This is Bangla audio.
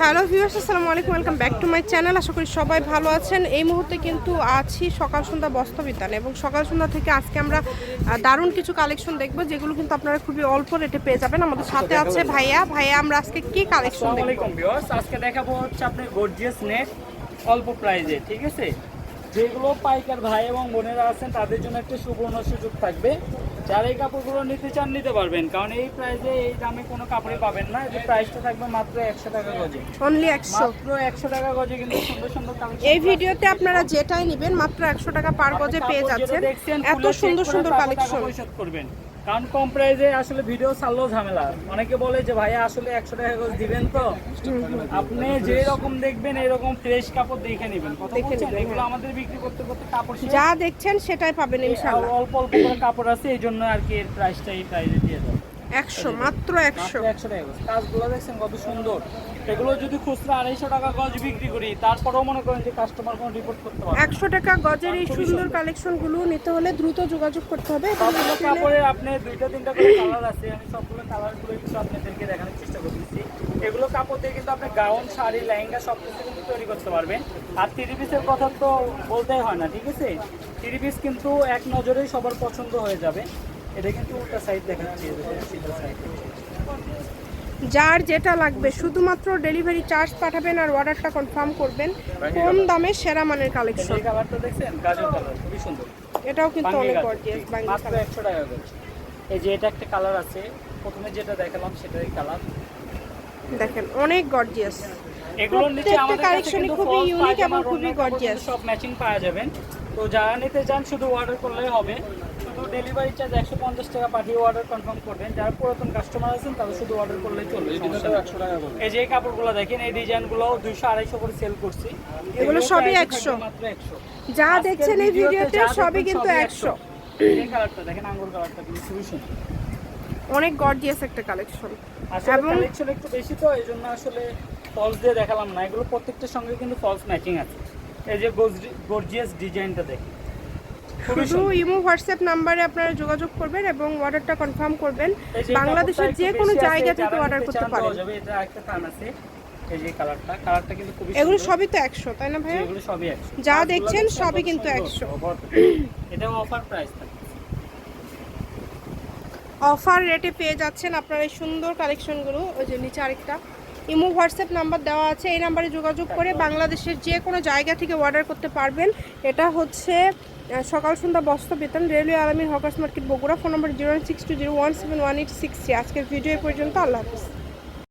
হ্যালো ভিউয়ার্স আসসালামু আলাইকুম welcome back to my channel. আশা করি সবাই ভালো আছেন। এই মুহূর্তে কিন্তু আছি সকাল সন্ধ্যা বস্ত্রবিতানে এবং সকাল সন্ধ্যা থেকে আজকে আমরা দারুণ কিছু কালেকশন দেখব যেগুলো কিন্তু আপনারা খুবই অল্প রেটে পেয়ে যাবেন। আমাদের সাথে আছে ভাইয়া। ভাইয়া আমরা আজকে কি কালেকশন দেখব? আজকে দেখাবো হচ্ছে আপনার গর্জিয়াস নেট অল্প প্রাইজে ঠিক আছে? যেগুলো পাইকার ভাই এবং বোনেরা আছেন তাদের জন্য একটা সুবর্ণ সুযোগ থাকবে। যারা এই কাপড়গুলো নিতে চান নিতে পারবেন। কারণ এই প্রাইসে এই দামে কোনো কাপড়ই পাবেন না। এই প্রাইসটা থাকবে মাত্র একশো টাকা গজে। অনলি একশো। মাত্র একশো টাকা গজে কিন্তু সুন্দর সুন্দর এই ভিডিওতে আপনারা যেটাই নেবেন মাত্র একশো টাকা পার গজে পেয়ে যাচ্ছেন। এত সুন্দর সুন্দর কালেকশন পরিশোধ করবেন। কারণ কম প্রাইজে আসলে ভিডিও ছাড়লেও ঝামেলা। অনেকে বলে যে ভাইয়া আসলে একশো টাকা করে দিবেন তো? আপনি যে রকম দেখবেন এরকম ফ্রেশ কাপড় দেখে নেবেন। এগুলো হ্যাঁ। আমাদের বিক্রি করতে করতে কাপড় যা দেখছেন সেটাই পাবেন ইনশাআল্লাহ অল্প অল্প করে কাপড় আছে এই জন্য আর কি এর প্রাইসটা এই প্রাইজে দিয়ে দেয়। একশো মাত্র একশো। একশো টাকা। কাজগুলো দেখছেন কত সুন্দর। এগুলো যদি খুচরা আড়াইশো টাকা গজ বিক্রি করি তারপরেও মনে করেন যে কাস্টমার কোনো রিপোর্ট করতে পারবে একশো টাকা গজের এই সুন্দর। কালেকশনগুলো নিতে হলে দ্রুত যোগাযোগ করতে হবে কাপড়ের আপনি দুইটা তিনটা করে কালার আছে। আমি সবগুলো কালারগুলো একটু আপনাদেরকে দেখানোর চেষ্টা করতেছি। এগুলো কাপড় দিয়ে কিন্তু আপনি গাউন শাড়ি লেহেঙ্গা সব কিছু কিন্তু তৈরি করতে পারবেন। আর থ্রি পিসের কথা তো বলতেই হয় না ঠিক আছে? থ্রি পিস কিন্তু এক নজরেই সবার পছন্দ হয়ে যাবে। এটা কিন্তু উল্টা সাইড দেখাচ্ছি এই দেখুন, সিধা side। যার যেটা লাগবে শুধুমাত্র ডেলিভারি চার্জ পাঠাবেন আর অর্ডারটা কনফার্ম করবেন। কম দামে সেরা মানের কালেকশন এটাও কিন্তু অনেক গর্জিয়াস টাকা করে। এই যে এটা একটা কালার আছে প্রথমে যেটা দেখালাম সেটাই কালার দেখেন অনেক গর্জিয়াস এগুলোর নিচে আমাদের কাছে খুবই পায়জামা, এবং খুবই। কিন্তু সব ম্যাচিং পাওয়া যাবেন। তো যারা নিতে চান শুধু অর্ডার করলেই হবে। শুধু ডেলিভারি চার্জ একশো পঞ্চাশ টাকা পাঠিয়ে অর্ডার কনফার্ম করবেন। যারা পুরাতন কাস্টমার আছেন তারা শুধু অর্ডার করলেই চলবে সমস্যা নেই। এই যে কাপড়গুলো দেখেন এই ডিজাইনগুলো দুইশো আড়াইশো করে সেল করছি। এগুলো সবই একশো। মাত্র একশো। যা দেখছেন এই ভিডিওতে সবই কিন্তু একশো। এই কালারটা দেখেন আঙ্গুর কালারটা কিন্তু খুবই সুন্দর। অনেক গর্জিয়াস একটা কালেকশন এবং- কালেকশন একটু বেশি তো এই জন্য আসলে ফলস দিয়ে দেখালাম না। এগুলো প্রত্যেকটার সঙ্গে কিন্তু ফলস ম্যাচিং আছে। এই যে গর্জিয়াস ডিজাইনটা খুবই শুধু ইমো হোয়াটসঅ্যাপ নাম্বারে আপনারা যোগাযোগ করবেন এবং অর্ডারটা কনফার্ম করবেন। বাংলাদেশের যে কোনো জায়গা থেকে অর্ডার করতে পারেন। এটা একটা কান আছে। এই যে কালারটা কালারটা কিন্তু খুবই এগুলো। সবই তো একশো তাই না এগুলো সবই 100 যা দেখছেন সবই কিন্তু। 100 এটাও অফার প্রাইস থাকে অফার রেটে পেয়ে যাচ্ছেন আপনারা এই সুন্দর কালেকশনগুলো ওই যে নিচে আরেকটা। ইমো, হোয়াটসঅ্যাপ নাম্বার দেওয়া আছে, এই নাম্বারে যোগাযোগ করে বাংলাদেশের যে কোনো জায়গা থেকে অর্ডার করতে পারবেন। এটা হচ্ছে সকাল সন্ধ্যা বস্ত্র বেতন railway Almir hawkers market Bogura, phone number zero six two zero one seven one eight six আজকের ভিডিও পর্যন্ত, আল্লাহ হাফিজ।